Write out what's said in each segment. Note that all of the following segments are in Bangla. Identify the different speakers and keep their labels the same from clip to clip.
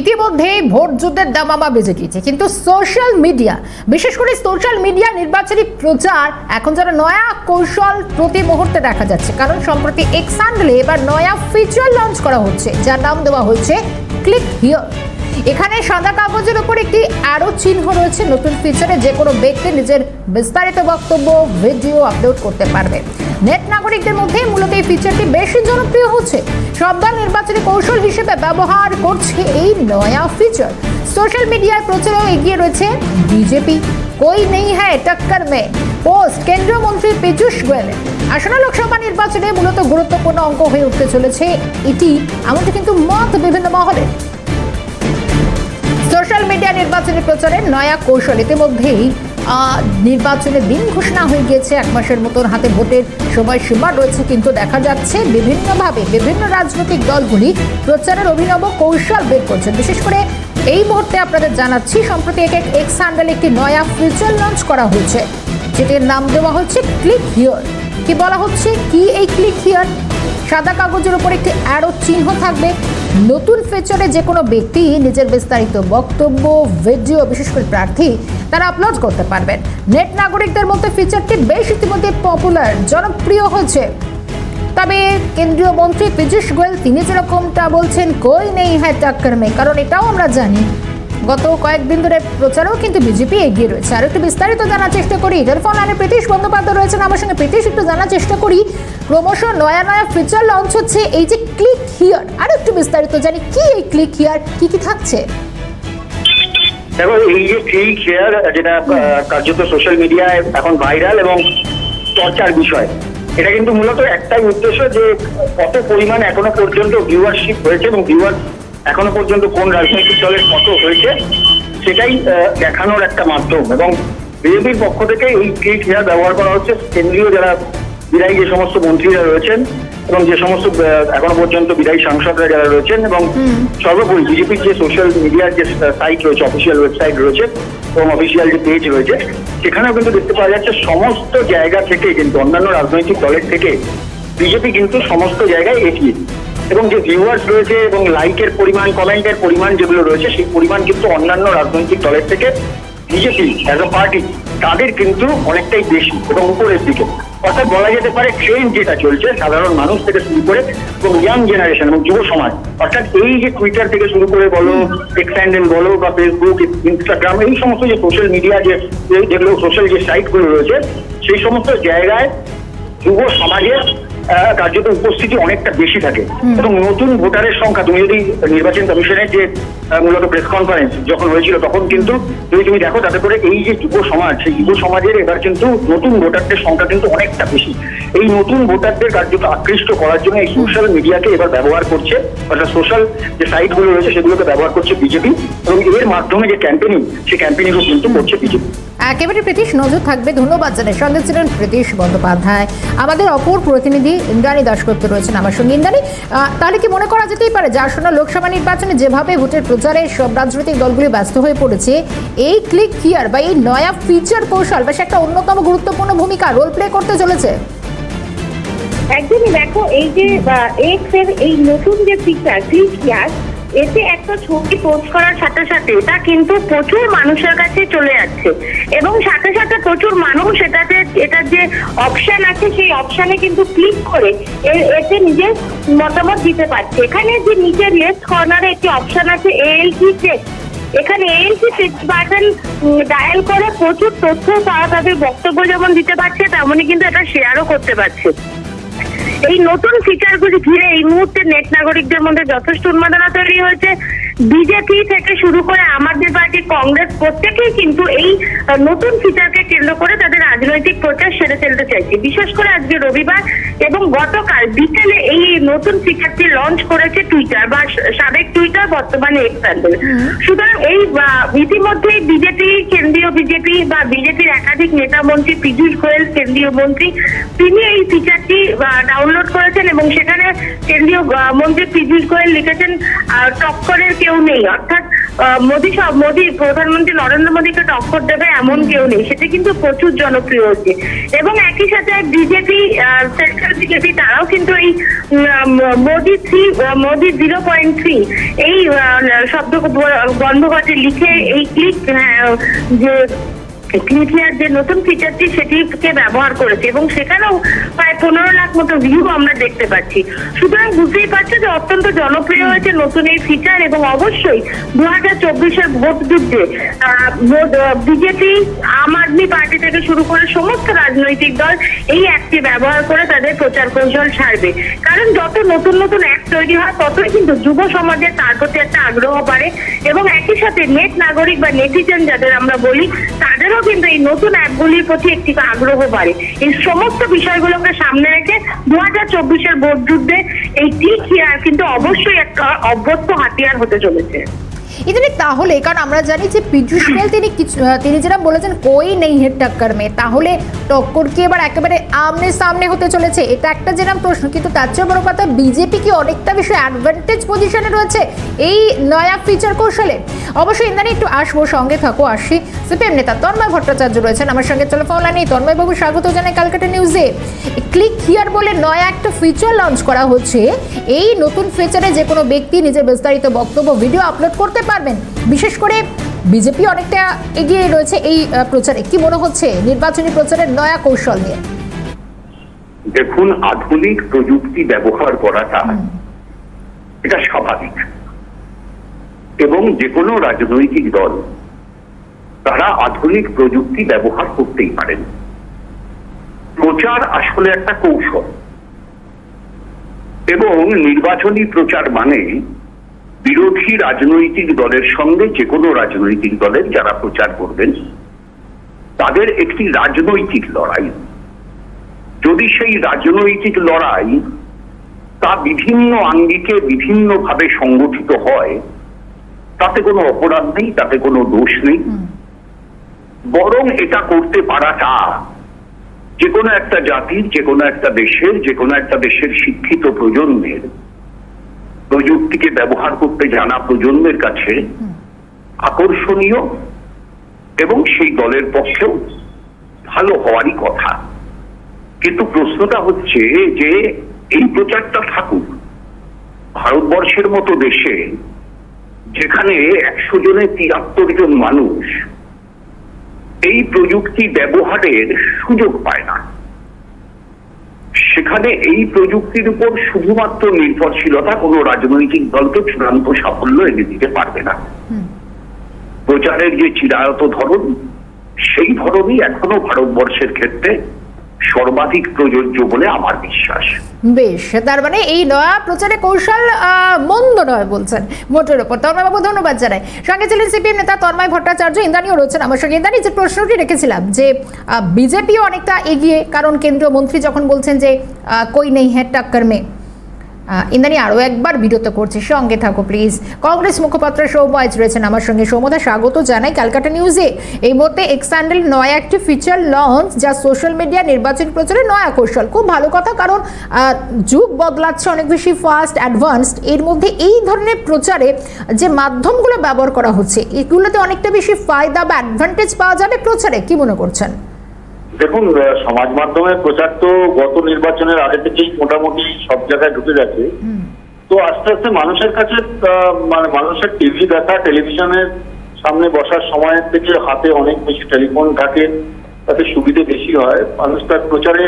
Speaker 1: ইতিমধ্যে ভোট যুদ্ধের দামামা বেজে গিয়েছে। কিন্তু সোশ্যাল মিডিয়া বিশেষ করে সোশ্যাল মিডিয়া নির্বাচনী প্রচার এখন যেন নয়া কৌশল প্রতি মুহূর্তে দেখা যাচ্ছে। কারণ সম্প্রতি এক্স এক্সান্ডলে এবার নয়া ফিচার লঞ্চ করা হচ্ছে, যার নাম দেওয়া হয়েছে ক্লিক হিয়ার এখানে সাদা কাগজের উপর একটি অ্যারো চিহ্ন রয়েছে, নতুন ফিচারে যে কোনো ব্যক্তি নিজের বিস্তারিত বক্তব্য ভিডিও আপলোড করতে পারবে। নেট নাগরিকদের মধ্যে মূলত এই ফিচারটি বেশি জনপ্রিয় হচ্ছে। সব দল নির্বাচনী কৌশল হিসেবে ব্যবহার করছে এই নয়া ফিচার সোশ্যাল মিডিয়ার প্রচারেও এগিয়ে রয়েছে বিজেপি কই নেই হ্যায় টক্কর মে। পোস্ট কেন্দ্রীয় মন্ত্রী পীযূষ গোয়েল। আসন্ন লোকসভা নির্বাচনে মূলত গুরুত্বপূর্ণ অঙ্ক হয়ে উঠতে চলেছে। এটি আমাদের কিন্তু মত নির্বাচনী প্রচারের নয়া কৌশল ইতিমধ্যেই নির্বাচনের দিন ঘোষণা হয়ে গিয়েছে। এক মাসের মতন হাতে ভোটের সময়সীমা রয়েছে, কিন্তু দেখা যাচ্ছে বিভিন্নভাবে বিভিন্ন রাজনৈতিক দলগুলি প্রচারের অভিনব কৌশল বের করছে। বিশেষ করে এই মুহূর্তে আপনাদের জানাচ্ছি, সম্প্রতি এক এক এক্স হ্যান্ডেল একটি নয়া ফিচার লঞ্চ করা হয়েছে। যেটির নাম দেওয়া হচ্ছে ক্লিক হিয়ার কি বলা হচ্ছে? কি এই ক্লিক হিয়ার সাদা কাগজের উপর একটি অ্যারো চিহ্ন থাকবে। নতুন ফিচারে যে কোনো ব্যক্তি নিজের বিস্তারিত বক্তব্য, ভিডিও, বিশেষ করে প্রার্থী, তারা আপলোড করতে পারবেন। নেট নাগরিকদের মধ্যে ফিচারটি বেশ ইতিমধ্যে পপুলার জনপ্রিয় হয়েছে। তবে কেন্দ্রীয় মন্ত্রী পীযূষ গোয়েল তিনি যেরকমটা বলছেন, কই নেই হ্যাঁ টাক্কর মে। কারণ এটাও আমরা জানি গত কয়েকদিন ধরে প্রচারেও কিন্তু বিজেপি এগিয়ে রয়েছে। আর একটু বিস্তারিত জানার চেষ্টা করি। টেলিফোন লাইনে প্রীতিশ বন্দ্যোপাধ্যায় রয়েছেন। আমার সঙ্গে প্রীতিশ, একটু জানার চেষ্টা করি। ক্রমশ নয়া নয়া ফিচার লঞ্চ হচ্ছে। এই যে ক্লিক হিয়ার আর একটু বিস্তারিত জানি, কি এই ক্লিক হিয়ার কি কি থাকছে?
Speaker 2: দেখো, এই যে ক্লিক শেয়ার যেটা কার্যত সোশ্যাল মিডিয়ায় এখন ভাইরাল এবং চর্চার বিষয়, এটা কিন্তু মূলত একটাই উদ্দেশ্য যে কত পরিমাণ এখনও পর্যন্ত ভিউয়ারশিপ হয়েছে এবং ভিউয়ার এখনও পর্যন্ত কোন রাজনৈতিক দলের কত হয়েছে সেটাই দেখানোর একটা মাধ্যম। এবং বিজেপির পক্ষ থেকে এই ক্লিক শেয়ার ব্যবহার করা হচ্ছে। কেন্দ্রীয় যারা বিদায়ী যে সমস্ত মন্ত্রীরা রয়েছেন এবং যে সমস্ত এখনও পর্যন্ত বিদায়ী সাংসদরা যারা রয়েছেন এবং সর্বোপরি বিজেপির যে সোশ্যাল মিডিয়ার যে সাইট রয়েছে অফিসিয়াল ওয়েবসাইট রয়েছে এবং অফিসিয়াল যে পেজ রয়েছে সেখানেও কিন্তু দেখতে পাওয়া যাচ্ছে সমস্ত জায়গা থেকে কিন্তু অন্যান্য রাজনৈতিক দলের থেকে বিজেপি কিন্তু সমস্ত জায়গায় এগিয়ে। এবং যে ভিউয়ার্স রয়েছে এবং লাইকের পরিমাণ কমেন্টের পরিমাণ যেগুলো রয়েছে, সেই পরিমাণ কিন্তু অন্যান্য রাজনৈতিক দলের থেকে বিজেপি অ্যাজ আ পার্টি তাদের কিন্তু অনেকটাই বেশি এবং উপরের দিকে। অর্থাৎ বলা যেতে পারে ট্রেন্ড যেটা চলছে, সাধারণ মানুষ থেকে শুরু করে এবং ইয়াং জেনারেশন এবং যুব সমাজ। অর্থাৎ এই যে টুইটার থেকে শুরু করে বলো হ্যান্ডেল বলো বা ফেসবুক ইনস্টাগ্রাম এই সমস্ত যে সোশ্যাল মিডিয়া যে যেগুলো সোশ্যাল যে সাইটগুলো রয়েছে, সেই সমস্ত জায়গায় যুব সমাজের কার্যত উপস্থিতি অনেকটা বেশি থাকে। এবং নতুন ভোটারের সংখ্যা তুমি যদি নির্বাচন কমিশনের যে মূলত প্রেস কনফারেন্স যখন হয়েছিল তখন কিন্তু যদি তুমি দেখো তাতে করে এই যে যুব সমাজ সেই যুব সমাজের এবার কিন্তু নতুন ভোটারদের সংখ্যা কিন্তু অনেকটা বেশি। এই নতুন ভোটারদের কার্যত আকৃষ্ট করার জন্য এই সোশ্যাল মিডিয়াকে এবার ব্যবহার করছে অর্থাৎ সোশ্যাল যে সাইটগুলো রয়েছে সেগুলোকে ব্যবহার করছে বিজেপি এবং এর মাধ্যমে যে ক্যাম্পেনিং সেই ক্যাম্পেনিংও কিন্তু করছে বিজেপি।
Speaker 1: একেবারে প্রীতিশ, নজর থাকবে। ধন্যবাদ জানাই। সঙ্গে ছিলেন প্রীতিশ বন্দ্যোপাধ্যায়। আমাদের অপর প্রতিনিধি ইন্দ্রাণী দাসগুপ্ত রয়েছেন আমার সঙ্গে। ইন্দ্রাণী তাহলে কি মনে করা যেতেই পারে যে আসন্ন লোকসভা নির্বাচনে যেভাবে ভোটের প্রচারে সব রাজনৈতিক দলগুলি ব্যস্ত হয়ে পড়েছে, এই ক্লিক হিয়ার বা এই নয়া ফিচার কৌশল বা সে একটা অন্যতম গুরুত্বপূর্ণ ভূমিকা রোল প্লে করতে চলেছে?
Speaker 3: একদমই দেখো, এই যে এক্সের এই নতুন যে ফিচার ক্লিক হিয়ার এতে একটা ছবি পোস্ট করার সাথে সাথে এটা কিন্তু প্রচুর মানুষের কাছে চলে যাচ্ছে। এবং সাথে সাথে প্রচুর মানুষ এটাতে, এটার যে অপশন আছে, সেই অপশনে কিন্তু ক্লিক করে এতে নিজের মতামত দিতে পারছে। এখানে যে নিচের লেফট কর্নারে একটি অপশন আছে এএলটি টেক্সট এখানে এএলটি টেক্সট বাটন ডায়াল করে প্রচুর তথ্য তারা তাদের বক্তব্য যেমন দিতে পারছে, তেমনই কিন্তু এটা শেয়ারও করতে পারছে। এই নতুন ফিচারগুলি ঘিরে এই মুহূর্তে নেট নাগরিকদের মধ্যে যথেষ্ট উন্মাদনা তৈরি হয়েছে। বিজেপি থেকে শুরু করে আমাদের পার্টি, কংগ্রেস প্রত্যেকেই কিন্তু এই নতুন ফিচারকে কেন্দ্র করে তাদের রাজনৈতিক প্রচার সেরে ফেলতে চাইছে। বিশেষ করে আজকে রবিবার এবং গতকাল বিকেলে এই নতুন ফিচারটি লঞ্চ করেছে টুইটার বা সাবেক টুইটার বর্তমানে এক্স হ্যান্ডেল সুতরাং এই আহ, ইতিমধ্যেই বিজেপি কেন্দ্রীয় বিজেপি বা বিজেপির একাধিক নেতা মন্ত্রী পীযূষ গোয়েল কেন্দ্রীয় মন্ত্রী তিনি এই ফিচারটি ডাউনলোড করেছেন এবং সেখানে কেন্দ্রীয় মন্ত্রী পীযূষ গোয়েল লিখেছেন টক্করের কেউ নেই। অর্থাৎ মোদী সব মোদী প্রধানমন্ত্রী নরেন্দ্র মোদীকে টক্কর দেবে এমন কেউ নেই। সেটা কিন্তু প্রচুর জনপ্রিয় হচ্ছে। এবং একই সাথে বিজেপি সেন্ট্রাল বিজেপি তারাও কিন্তু এই Modi three Modi zero point three এই শব্দ বন্দ্যোপাধ্যায় লিখে এই ক্লিক যে ক্লিকিয়ার যে নতুন ফিচারটি সেটিকে ব্যবহার করেছে এবং সেখানেও প্রায় পনেরো লাখ মতো ভিউ আমরা দেখতে পাচ্ছি। সুতরাং বুঝতেই পারছ যে অত্যন্ত জনপ্রিয় হয়েছে নতুন এই ফিচার এবং অবশ্যই দু হাজার চব্বিশের ভোট যুদ্ধে বিজেপি, আম আদমি পার্টি থেকে শুরু করে সমস্ত রাজনৈতিক দল এই অ্যাপটি ব্যবহার করে তাদের প্রচার কৌশল ছাড়বে কারণ যত নতুন নতুন অ্যাপ তৈরি হয়, ততই কিন্তু যুব সমাজের তার প্রতি একটা আগ্রহ বাড়ে এবং একই সাথে নেট নাগরিক বা নেটিজেন যাদের আমরা বলি তাদেরও কিন্তু এই নতুন অ্যাপগুলির প্রতি একটি আগ্রহ বাড়ে। এই সমস্ত বিষয়গুলোকে সামনে রেখে দু হাজার চব্বিশের ভোট যুদ্ধে এই টিক হিয়ার কিন্তু অবশ্যই একটা অভ্যস্ত হাতিয়ার হতে চলেছে।
Speaker 1: ইদানি তাহলে, কারণ আমরা জানি যে পীযূষ গোয়েল তিনি কিছু তিনি যেটা বলেছেন, কই নেই হেড টক্কর মে তাহলে টক্কর কি এবার একেবারে আমনে সামনে হতে চলেছে? এটা একটা যেরকম প্রশ্ন, কিন্তু তার চেয়ে বড় কথা বিজেপি কি অনেকটা বিষয় অ্যাডভান্টেজ পজিশনে রয়েছে এই নয়া ফিচার কৌশলে? অবশ্যই ইন্দানি একটু আসব, সঙ্গে থাকো, আসি। সিপিএম নেতা তন্ময় ভট্টাচার্য রয়েছেন, আমার সঙ্গে টেলিফোন লাইনে তন্ময় বাবু স্বাগত জানাই ক্যালকাটা নিউজে ক্লিক হিয়ার বলে নয়া একটা ফিচার লঞ্চ করা হচ্ছে। এই নতুন ফিচারে যে কোনো ব্যক্তি নিজের বিস্তারিত বক্তব্য ভিডিও আপলোড করতে পারবেন। বিশেষ করে বিজেপি অনেকটা এগিয়ে রয়েছে এই প্রচারে। কি মনে হচ্ছে নির্বাচনী প্রচারের নয়া কৌশল নিয়ে?
Speaker 4: দেখুন আধুনিক প্রযুক্তি ব্যবহার করাটা এটা স্বাভাবিক। এবং যে কোনো রাজনৈতিক দল তারা আধুনিক প্রযুক্তি ব্যবহার করতেই পারেন। প্রচার আসলে একটা কৌশল। এবং নির্বাচনী প্রচার মানে বিরোধী রাজনৈতিক দলের সঙ্গে যে কোনো রাজনৈতিক দলের যারা প্রচার করবেন, তাদের একটি রাজনৈতিক লড়াই। যদি সেই রাজনৈতিক লড়াই তা বিভিন্ন আঙ্গিকে বিভিন্নভাবে সংগঠিত হয়, তাতে কোনো অপরাধ নেই, তাতে কোনো দোষ নেই। বরং এটা করতে পারাটা যে কোনো একটা জাতির, যে কোনো একটা দেশের, যে কোনো একটা দেশের শিক্ষিত প্রজন্মের প্রযুক্তিকে ব্যবহার করতে জানা প্রজন্মের কাছে আকর্ষণীয় এবং সেই দলের পক্ষেও ভালো হওয়ারই কথা। কিন্তু প্রশ্নটা হচ্ছে যে এই প্রচারটা থাকুক, ভারতবর্ষের মতো দেশে যেখানে একশো জনে তিয়াত্তর জন মানুষ এই প্রযুক্তি ব্যবহারের সুযোগ পায় না। সেখানে এই প্রযুক্তির উপর শুধুমাত্র নির্ভরশীলতা কোনো রাজনৈতিক দলকে চূড়ান্ত সাফল্য এনে দিতে পারবে না। প্রচারের যে চিরায়ত ধরন সেই ধরনই এখনও ভারতবর্ষের ক্ষেত্রে সর্বাধিক প্রযোজ্য বলে আমার বিশ্বাস।
Speaker 1: বেশ, তার মানে এই নয়া প্রচারে কৌশল মন্দ নয় বলছেন মোটের ওপর। তন্ময়বাবু, ধন্যবাদ জানাই। সঙ্গে ছিলেন সিপিএম নেতা তন্ময় ভট্টাচার্য ইন্দানিও রয়েছেন আমার সঙ্গে। ইন্দানি যে প্রশ্নটি রেখেছিলাম যে বিজেপিও অনেকটা এগিয়ে, কারণ কেন্দ্রীয় মন্ত্রী যখন বলছেন যে কই নেই হ্যাঁ টাক্কর মে। ইন্দানি আরও একবার বিরত করছি। সঙ্গে থাকো প্লিজ কংগ্রেস মুখপাত্র আজ রয়েছেন আমার সঙ্গে। সৌম্যদা, স্বাগত জানাই ক্যালকাটা নিউজে এই মুহূর্তে এক্সান্ডেল নয়া একটি ফিচার লঞ্চ যা সোশ্যাল মিডিয়া নির্বাচন প্রচারে নয়া কৌশল। খুব ভালো কথা, কারণ যুগ বদলাচ্ছে, অনেক বেশি ফাস্ট অ্যাডভান্সড এর মধ্যে এই ধরনের প্রচারে যে মাধ্যমগুলো ব্যবহার করা হচ্ছে, এগুলোতে অনেকটা বেশি ফায়দা বা অ্যাডভান্টেজ পাওয়া যাবে প্রচারে। কি মনে করছেন?
Speaker 5: দেখুন সমাজ মাধ্যমের প্রচার তো গত নির্বাচনের আগে থেকেই মোটামুটি সব জায়গায় ঢুকে গেছে। তো আস্তে আস্তে মানুষের কাছে মানে মানুষের টিভি দেখা টেলিভিশনের সামনে বসার সময়ের থেকে হাতে অনেক বেশি টেলিফোন থাকে তাতে সুবিধে বেশি হয়। মানুষ তার প্রচারে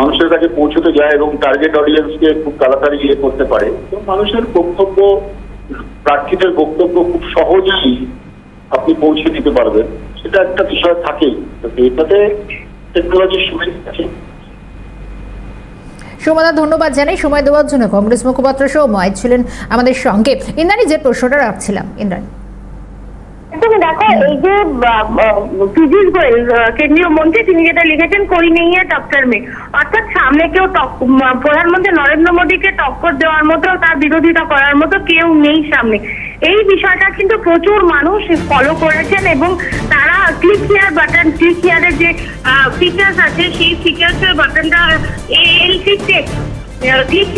Speaker 5: মানুষের কাছে পৌঁছতে যায় এবং টার্গেট অডিয়েন্সকে খুব তাড়াতাড়ি ইয়ে করতে পারে। তো মানুষের বক্তব্য প্রার্থীদের বক্তব্য খুব সহজেই আপনি পৌঁছে দিতে পারবেন। সেটা একটা বিষয় থাকেই। এটাতে
Speaker 1: সৌম্যদা ধন্যবাদ জানাই। সময় দেওয়ার জন্য কংগ্রেস মুখপাত্র সৌম্য ছিলেন আমাদের সঙ্গে। ইন্দ্রাণী যে প্রশ্নটা রাখছিলাম ইন্দ্রাণী।
Speaker 3: তুমি দেখো এই যে পীযূষ গোয়েল কেন্দ্রীয় মন্ত্রী তিনি যেটা লিখেছেন করি নেই টক্কর মে। অর্থাৎ সামনে কেউ টক- প্রধানমন্ত্রী নরেন্দ্র মোদীকে টক্কর দেওয়ার মতো তার বিরোধিতা করার মতো কেউ নেই সামনে। এই বিষয়টা কিন্তু প্রচুর মানুষ ফলো করেছেন এবং তারা ক্লিক হিয়ার বাটন ক্লিক হিয়ারের যে ফিচার্স আছে, সেই ফিচার্সের বাটনটা এল ঠিক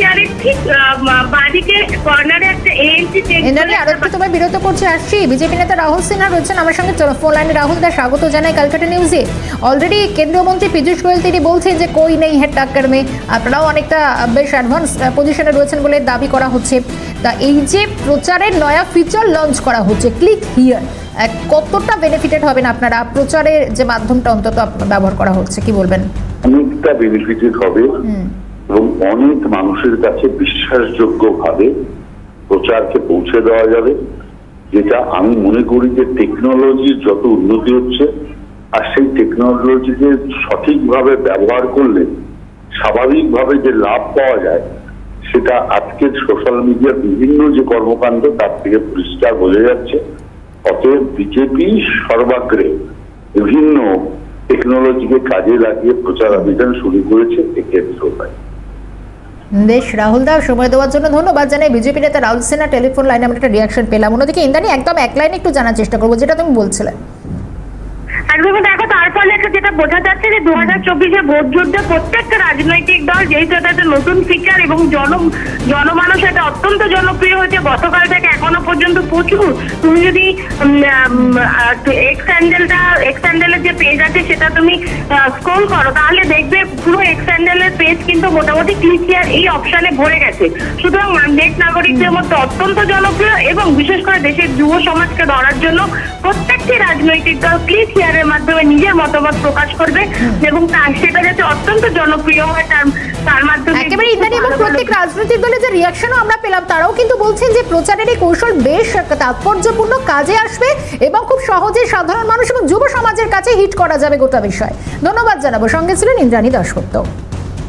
Speaker 3: বাঁদিকে কর্নারে একটা এএনসি
Speaker 1: ইন্দ্রাণী আরও একটু তোমায় বিরত করছে আসছি। বিজেপি নেতা রাহুল সিনহা রয়েছেন আমার সঙ্গে। চলো ফোন লাইনে রাহুল দা স্বাগত জানাই ক্যালকাটা নিউজে অলরেডি কেন্দ্রীয় মন্ত্রী পীযূষ গোয়েল তিনি বলছেন যে কই নেই হেড টাক্কর মে আপনারাও অনেকটা বেশ অ্যাডভান্স পজিশনে রয়েছেন বলে দাবি করা হচ্ছে। তা এই যে প্রচারের নয়া ফিচার লঞ্চ করা হচ্ছে ক্লিক হিয়ার কতটা বেনিফিটেড হবেন আপনারা? প্রচারের যে মাধ্যমটা অন্তত ব্যবহার করা হচ্ছে কি বলবেন?
Speaker 4: অনেকটা বেনিফিটেড হবে। এবং অনেক মানুষের কাছে বিশ্বাসযোগ্য ভাবে প্রচারকে পৌঁছে দেওয়া যাবে, যেটা আমি মনে করি যে টেকনোলজির যত উন্নতি হচ্ছে, আর সেই টেকনোলজিকে সঠিকভাবে ব্যবহার করলে স্বাভাবিকভাবে যে লাভ পাওয়া যায়, সেটা আজকের সোশ্যাল মিডিয়ার বিভিন্ন যে কর্মকাণ্ড, তার থেকে পরিষ্কার বোঝা যাচ্ছে। অতএব বিজেপি সর্বাগ্রে বিভিন্ন টেকনোলজিকে কাজে লাগিয়ে প্রচার অভিযান শুরু করেছে এক্ষেত্রে
Speaker 1: বেশ, রাহুল দা, সময় দেওয়ার জন্য ধন্যবাদ জানাই বিজেপি নেতা রাহুল সিনহা টেলিফোন লাইনে আমরা একটা রিয়াকশন পেলাম। অন্যদিকে ইন্দানি একদম এক লাইনে একটু জানার চেষ্টা করব, যেটা তুমি বলছিলে।
Speaker 3: একদমই দেখো, তার ফলে যেটা বোঝা যাচ্ছে যে দু হাজার চব্বিশে ভোট যুদ্ধে প্রত্যেকটা রাজনৈতিক দল, যেহেতু এটা একটা নতুন ফিচার এবং জন জনমানুষ এটা অত্যন্ত জনপ্রিয় হয়েছে, গতকাল থেকে এখনও পর্যন্ত প্রচুর। তুমি যদি এক্স হ্যান্ডেলটা এক্স হ্যান্ডেলের যে পেজ আছে, সেটা তুমি স্ক্রোল করো, তাহলে দেখবে পুরো এক্স হ্যান্ডেলের পেজ কিন্তু মোটামুটি ক্লিকিয়ার এই অপশনে ভরে গেছে। সুতরাং নেট নাগরিকদের মধ্যে অত্যন্ত জনপ্রিয় এবং বিশেষ করে দেশের যুব সমাজকে ধরার জন্য প্রত্যেকটি রাজনৈতিক দল ক্লিক হিয়ারের মাধ্যমে নিজের মতামত প্রকাশ করবে এবং তার সেটা যাতে অত্যন্ত জনপ্রিয় হয় তার তার মাধ্যমে
Speaker 1: একেবারে ইন্দ্রাণী এবং
Speaker 3: ভালো ভালো-
Speaker 1: প্রত্যেক রাজনৈতিক দলের যে রিয়াকশনও আমরা পেলাম তারাও কিন্তু বলছেন যে প্রচারের এই কৌশল বেশ তাৎপর্যপূর্ণ কাজে আসবে এবং খুব সহজে সাধারণ মানুষ এবং যুব সমাজের কাছে হিট করা যাবে গোটা বিষয়। ধন্যবাদ জানাব। সঙ্গে ছিলেন ইন্দ্রাণী দাসগুপ্ত